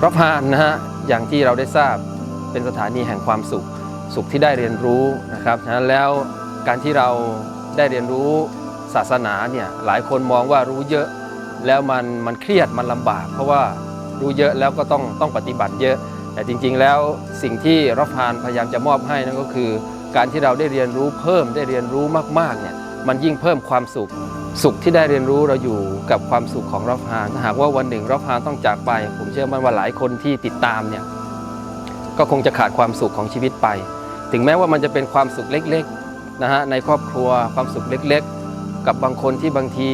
พระพานนะฮะอย่างที่เราได้ทราบเป็นสถานีแห่งความสุข สุขที่ได้เรียนรู้นะครับฉะนั้นแล้วการที่เราได้เรียนรู้ศาสนาเนี่ยหลายคนมองว่ารู้เยอะแล้วมันมันเครียดมันลำบาก เพราะว่ารู้เยอะแล้วก็ต้องต้องปฏิบัติเยอะ แต่จริง ๆ แล้วสิ่งที่รัฟพานพยายามจะมอบให้นั่นก็คือ การที่เราได้เรียนรู้เพิ่มได้เรียนรู้มากๆเนี่ย มันยิ่งเพิ่มความสุข สุขที่ได้เรียนรู้เราอยู่กับความสุขของรัฟพานถ้าหากว่าวันหนึ่งรัฟพานต้องจากไป ผมเชื่อมั่นว่าหลายคนที่ติดตามเนี่ยก็คงจะขาดความสุขของชีวิตไป ถึงแม้ว่ามันจะเป็นความสุขเล็กๆนะฮะในครอบครัวความสุขเล็กๆ กับบางคนที่บางที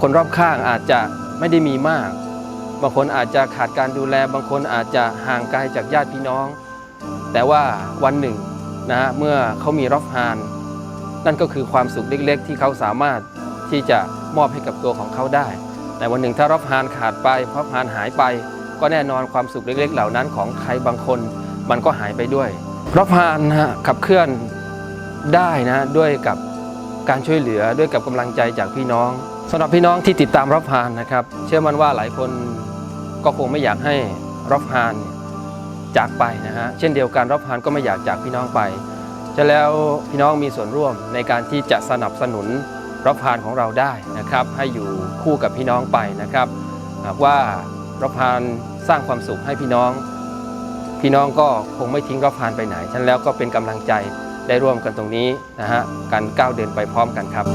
คนรอบข้างอาจจะไม่ได้มีมาก บางคนอาจจะขาดการดูแล บางคนอาจจะห่างไกลจากญาติพี่น้อง แต่ว่าวันหนึ่งนะฮะเมื่อเขามีรอฟฮาน นั่นก็คือความสุขเล็กๆ ที่เขาสามารถที่จะมอบให้กับตัวของเขาได้ แต่วันหนึ่งถ้ารอฟฮานขาดไปพรอฟฮานหายไป ก็แน่นอนความสุขเล็ก ๆ เหล่านั้นของใครบางคน มันก็หายไปด้วยรอฟฮานนะขับเคลื่อนได้นะด้วยกับการช่วยเหลือด้วยกับกำลังใจจากพี่น้องสำหรับพี่น้องที่ติดตามรอฟฮานนะครับ เชื่อมั่นว่าหลายคนก็คงไม่อยากให้รอฟฮานจากไปนะฮะเช่นเดียวกันรอฟฮานก็ไม่อยากจากพี่น้องไป จะแล้วพี่น้องมีส่วนร่วมในการที่จะสนับสนุนรับพานของเราได้นะครับ ให้อยู่คู่กับพี่น้องไปนะครับหากว่ารับพานสร้างความสุขให้พี่น้อง พี่น้องก็คงไม่ทิ้งรับพานไปไหนฉันแล้วก็เป็นกำลังใจได้ร่วมกันตรงนี้นะฮะการก้าวเดินไปพร้อมกันครับ